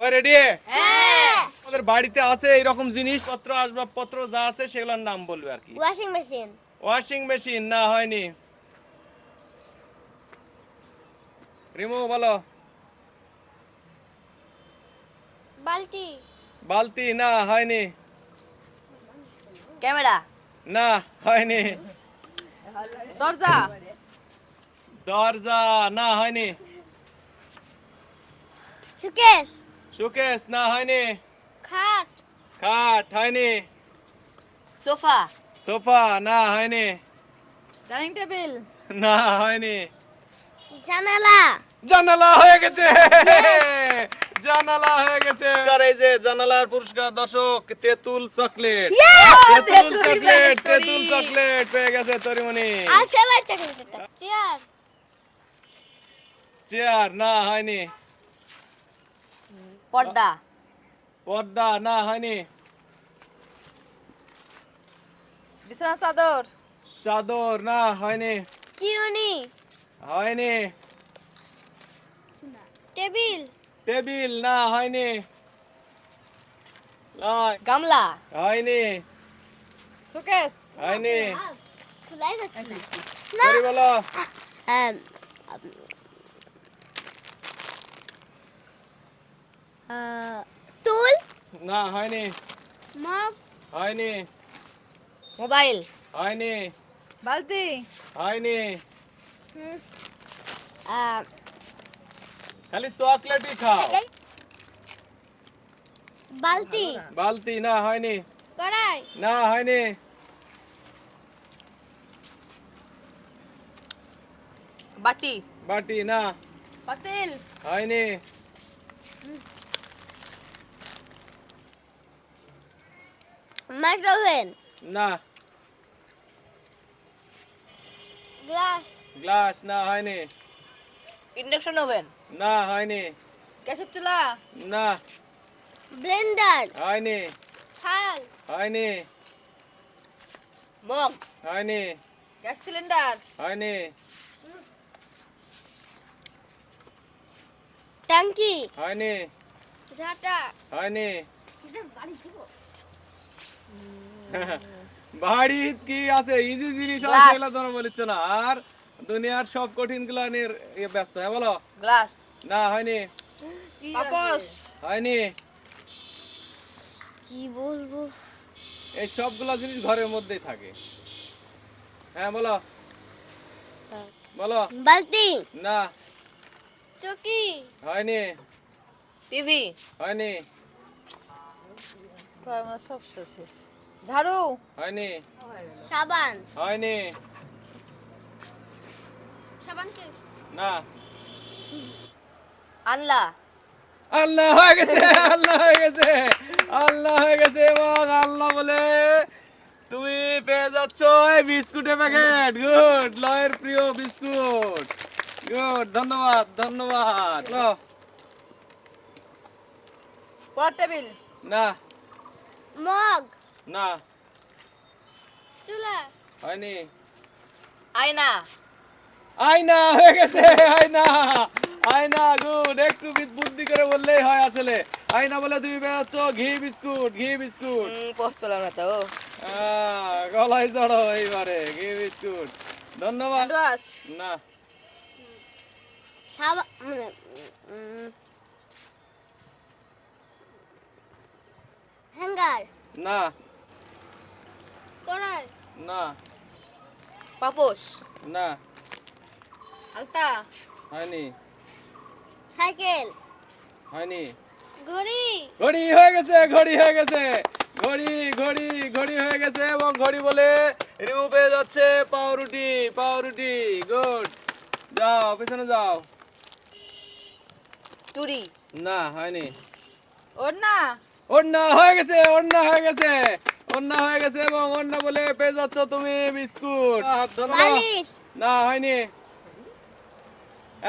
Ready হ্যাঁ। আমাদের বাড়িতে আছে এইরকম জিনিসপত্র আসবাবপত্র যা আছে সেগুলোর নাম বলবে আর কি। ওয়াশিং মেশিন ওয়াশিং মেশিন না হয়নি। রিমু বলো। বালতি। বালতি না হয়নি। ক্যামেরা। না হয়নি। দরজা। দরজা না হয়নি। সুকেশ। সুকেশ না হয়নি। খাট। খাট হয়নি। সোফা। সোফা না হয়নি। Dining table. না হয়নি। জানালা। জানালা হয়ে গেছে। জানালা হয়ে গেছে। আর এই যে জানালার পুরস্কার দর্শক তেঁতুল চকলেট। তেঁতুল তেঁতুল চকলেট তেতুল চকলেট পেয়ে গেছে তরিমণি। আর ফেভারিট চকলেট চেয়ার চেয়ার না হয়নি। পর্দা। পর্দা না হয়নি। বিছানা চাদর। চাদর না হয়নি। চিরুনি হয়নি? টেবিল। টেবিল না হয়নি। গামলা। হয়নি। সুকেস। হয়নি। খোলাই যাচ্ছে না। বলো। টুল না হয়নি। মগ? হয়নি। মোবাইল। হয়নি। বালতি। হয়নি। খালি চকলেটই খাও। বালতি। বালতি না হয়নি। কড়াই। না হয়নি। বাটি। বাটি না। পাতিল। হয়নি। মাইক্রোওভেন না। গ্লাস গ্লাস না হয়নি। ইন্ডাকশন ওভেন না হয়নি। গ্যাসের চুলা? না। ব্লেন্ডার হয়নি। থাল হয়নি। মগ হয়নি। গ্যাস সিলিন্ডার হয়নি। ট্যাঙ্কি হয়নি। ঝাঁটা হয়নি। বাড়ি কি আছে? ইজি জিনিস আছে এগুলো তোমরা বলিচ্ছ না। আর দুনিয়ার সব কঠিনগুলো নিয়ে ব্যস্ত। হ্যাঁ বলো। গ্লাস না হয়নি। পাপস হয়নি। কি বলব? এই সবগুলো জিনিস ঘরের মধ্যেই থাকে। হ্যাঁ বলো। বলো। বালতি। না। চকি। হয়নি। টিভি। হয়নি। সব শেষ ঝাড়ু! হয়নি। সাবান। হয়নি। সাবান কে? না। আনলা আল্লাহ হয়ে গেছে আল্লাহ হয়ে গেছে আল্লাহ হয়ে গেছে এবং আল্লাহ বলে তুমি পেয়ে যাচ্ছ এই বিস্কুটের প্যাকেট। গুড লয়ের প্রিয় বিস্কুট। গুড ধন্যবাদ ধন্যবাদ। টেবিল না। মগ। না। চুলা। হয়নি। আয়না। আয়না হয়ে গেছে আয়না। আয়না গুড একটু বুদ্ধি করে বললেই হয় আসলে। আয়না বলে তুমি বেরোচ্ছ ঘি বিস্কুট ঘি বিস্কুট। পোস্ট পেলাম না তো। আহ, গলায় জড়ো এইবারে ঘি বিস্কুট। ধন্যবাদ। না। সাবান না। কড়াই না। পাপোশ। না। আলতা। হয়নি। সাইকেল। হয়নি। ঘড়ি। ঘড়ি হয়ে গেছে ঘড়ি হয়ে গেছে। ঘড়ি ঘড়ি ঘড়ি হয়ে গেছে এবং ঘড়ি বলে রিমু পেয়ে যাচ্ছে পাউরুটি পাউরুটি। গুড। যাও পেছনে যাও। চুড়ি। না হয়নি। ওর না অন্যা হয়ে গেছে অন্যা হয়ে গেছে। অন্যা হয়ে গেছে এবং অন্যা বলে পেয়ে যাচ্ছ তুমি বিস্কুট। না হয়নি।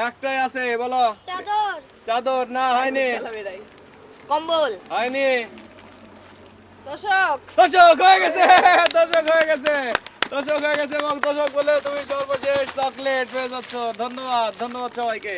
একটাই আছে বলো। চাদর। চাদর না হয়নি। কম্বল। হয়নি। দর্শক হয়ে গেছে দর্শক হয়ে গেছে। দর্শক হয়ে গেছে এবং দর্শক বলে তুমি সর্বশেষ চকলেট পেয়ে যাচ্ছ। ধন্যবাদ ধন্যবাদ সবাইকে।